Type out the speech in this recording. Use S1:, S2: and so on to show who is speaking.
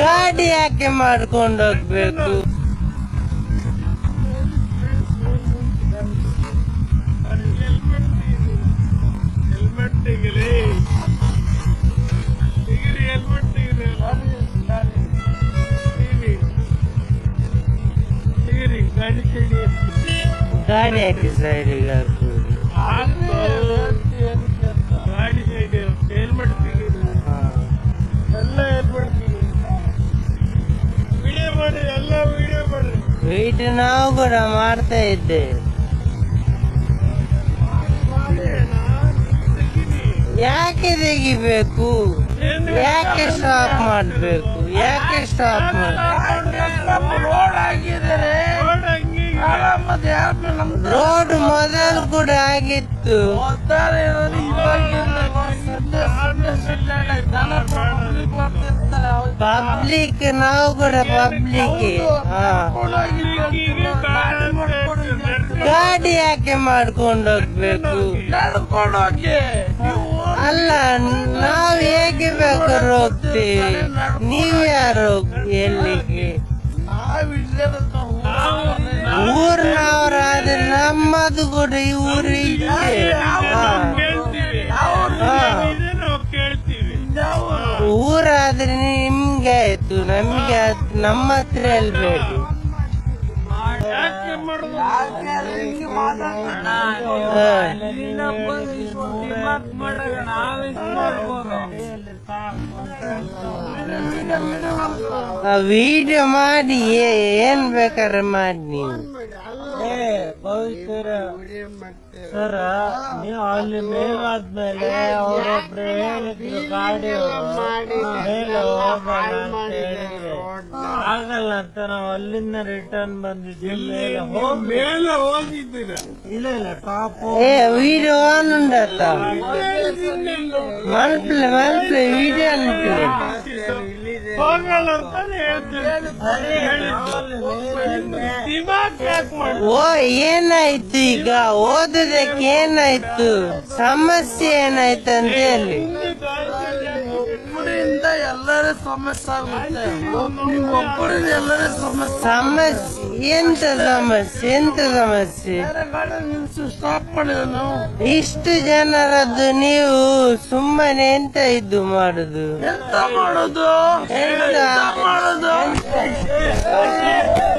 S1: ಗಾಡಿ ಯಾಕೆ ಮಾಡ್ಕೊಂಡು ಹೋಗ್ಬೇಕು?
S2: ಹೆಲ್ಮೆಟ್ ತೆಗಿರಿ ತೆಗಿರಿ ಹೆಲ್ಮೆಟ್ ತೆಗಿರಿ ತೆಗಿರಿ ತೆಗಿರಿ ಗಾಡಿ ತೆಗಿ
S1: ಗಾಡಿ ಯಾಕೆ ಸೈಡಿಗೆ ಹಾಕುದು ವೀಟ್ ನಾವು ಕೂಡ ಮಾಡ್ತಾ ಇದ್ದೆ ಯಾಕೆ ತೆಗಿಬೇಕು ಯಾಕೆ ಸ್ಟಾಪ್ ಮಾಡ್ಬೇಕು ಯಾಕೆ ಸ್ಟಾಪ್ ಮಾಡಬೇಕು
S2: ರೋಡ್
S1: ಮೊದಲು ಕೂಡ ಆಗಿತ್ತು. ಪಬ್ಲಿಕ್ ನಾವು ಕೂಡ ಪಬ್ಲಿಕ್ ಗಾಡಿ ಯಾಕೆ ಮಾಡ್ಕೊಂಡು ಹೋಗ್ಬೇಕು? ಅಲ್ಲ ನಾವು ಹೇಗೆ ಬೇಕಾದ್ರೂ ಹೋಗ್ತೀವಿ. ನೀವ್ ಯಾರು ಎಲ್ಲಿಗೆ? ಊರ್ನವರಾದ್ರೆ ನಮ್ಮದು ಕೂಡ ಈ ಊರು ಊರಾದ್ರೆ ನಿಮ್ಗೆ ಆಯ್ತು ನಮ್ಗೆ ಆಯ್ತು ನಮ್ಮ ಹತ್ರ ಹೇಳ್ಬೇಡಿ. ವಿಡಿಯೋ ಮಾಡಿ ಏನ್ ಬೇಕಾದ್ರೆ ಮಾಡಿ ನೀವು. ಸರ ನೀವು ಅಲ್ಲಿ ಮೇಲಾದ್ಮೇಲೆ ಅವರೊಬ್ರು ಹೇಳಿದ್ರು ಗಾಡಿ ಮೇಲೆ ಹೋಗೋಣ ಅಂತ ಹೇಳಿದ್ರೆ ಆಗಲ್ಲ ಅಂತ ನಾವು ಅಲ್ಲಿಂದ ರಿಟರ್ನ್ ಬಂದಿದ್ವಿ ಮೇಲೆ
S2: ಮೇಲೆ ಹೋಗಿದ್ದೀರ?
S1: ಇಲ್ಲ ಇಲ್ಲ ಟಾಪ್ ಏ ವಿಡಿಯೋ ಆನ್ ಉಂಡತ್ತ ವಿಡಿಯೋ ಅನ್ಕಲೆ
S2: ಅಂತಾನೆ ಹೇಳ್ತೀನಿ.
S1: ಓ ಏನಾಯ್ತು ಈಗ? ಓದೋದಕ್ಕೆ ಏನಾಯ್ತು? ಸಮಸ್ಯೆ ಏನಾಯ್ತು ಅಂತ ಹೇಳಿ.
S2: ಸಮಸ್ಯೆ ಸಮಸ್ಯೆ
S1: ಎಂತ ಸಮಸ್ಯೆ ಎಂತ ಸಮಸ್ಯೆ ಇಷ್ಟು ಜನರದ್ದು ನೀವು ಸುಮ್ಮನೆ ಎಂತ ಇದು ಮಾಡುದು?
S2: ಎಂತ ಮಾಡೋದು?
S1: ಎಂತ?
S2: ಮಾಡೋದು